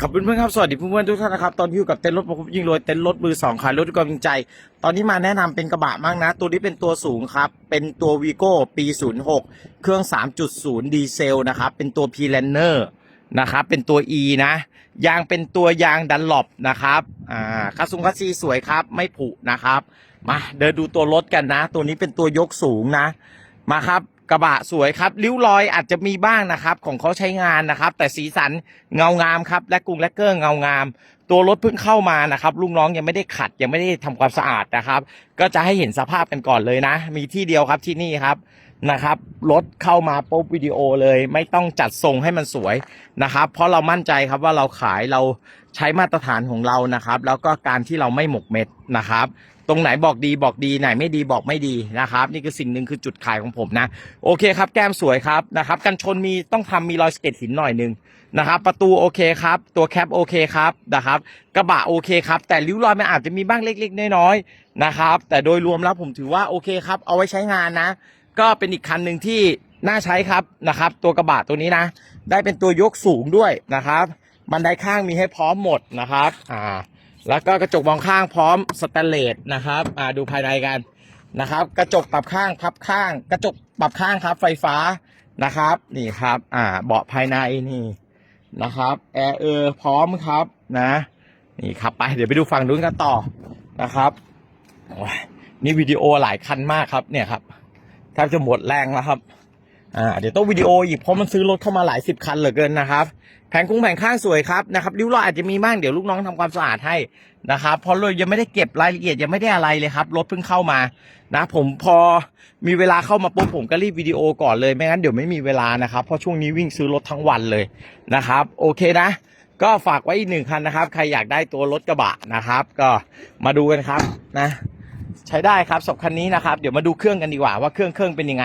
ขอบคุณเพื่อนครับ สวัสดีเพื่อนๆทุกท่านนะครับ ตอนอยู่กับเต็นท์รถประคุบยิงรวยเต็นท์รถมือสองขายรถด้วยความจริงใจ ตอนนี้มาแนะนำเป็นกระบะมากนะ ตัวนี้เป็นตัวสูงครับ เป็นตัววีโก้ปี 06 เครื่อง 3.0 ดีเซลนะครับ เป็นตัว p l a n n e r นะครับ เป็นตัว E นะ ยางเป็นตัวยางดันหลบนะครับ อ่าคาซุงคาซีสวยครับ ไม่ผุนะครับ มาเดินดูตัวรถกันนะ ตัวนี้เป็นตัวยกสูงนะ มาครับกระบะสวยครับริ้วรอยอาจจะมีบ้างนะครับ ของเขาใช้งานนะครับ แต่สีสันเงางามครับ และกรุงและเกอร์เงางาม ตัวรถเพิ่งเข้ามานะครับลูกน้องยังไม่ได้ขัดยังไม่ได้ทำความสะอาดนะครับ ก็จะให้เห็นสภาพกันก่อนเลยนะ มีที่เดียวครับที่นี่ครับนะครับรถเข้ามาปุ๊บวิดีโอเลย ไม่ต้องจัดทรงให้มันสวยนะครับ เพราะเรามั่นใจครับว่าเราขายเราใช้มาตรฐานของเรานะครับ แล้วก็การที่เราไม่หมกเม็ดนะครับ ตรงไหนบอกดีบอกดีไหนไม่ดีบอกไม่ดีนะครับ นี่คือสิ่งหนึ่งคือจุดขายของผมนะ โอเคครับ แก้มสวยครับนะครับ กันชนมีต้องทำมีรอยสเก็ตหินหน่อยหนึงนะครับ ประตูโอเคครับ ตัวแคปโอเคครับนะครับ กระบะโอเคครับ แต่ริ้วรอยมันอาจจะมีบ้างเล็ก ๆ น้อยๆนะครับ แต่โดยรวมแล้วผมถือว่าโอเคครับ เอาไว้ใช้งานนะ ก็เป็นอีกคันหนึ่งที่น่าใช้ครับนะครับ ตัวกระบะตัวนี้นะ ได้เป็นตัวยกสูงด้วยนะครับ บันไดข้างมีให้พร้อมหมดนะครับ อ่า แล้วก็กระจกมองข้างพร้อมสแตนเลสนะครับอ่าดูภายในกันนะครับ กระจกปรับข้างพับข้าง กระจกปรับข้างครับ ไฟฟ้านะครับ นี่ครับ อ่า เบาะภายในนี่นะครับแอร์เออร์พร้อมครับนะ นี่ครับไปเดี๋ยวไปดูฝั่งนู้นกันต่อนะครับนี่วิดีโอหลายคันมากครับเนี่ยครับแทบจะหมดแรงแล้วครับ อ่าเดี๋ยวต้องวิดีโออีกเพราะมันซื้อรถเข้ามาหลายสิบคันเหลือเกินนะครับ แผงคุ้งแผงข้างสวยครับนะครับริ้วรอยอาจจะมีบ้างเดี๋ยวลูกน้องทำความสะอาดให้นะครับเพราะเรายังไม่ได้เก็บรายละเอียดยังไม่ได้อะไรเลยครับรถเพิ่งเข้ามานะ ผมพอมีเวลาเข้ามาปุ๊บผมก็รีบวิดีโอก่อนเลยไม่งั้นเดี๋ยวไม่มีเวลานะครับเพราะช่วงนี้วิ่งซื้อรถทั้งวันเลยนะครับโอเคนะ ก็ฝากไว้อีกหนึ่งคันนะครับ ใครอยากได้ตัวรถกระบะนะครับ ก็มาดูกันครับนะ ใช้ได้ครับสำหรับคันนี้นะครับ เดี๋ยวมาดูเครื่องกันดีกว่าว่าเครื่องเครื่องเป็นยังไง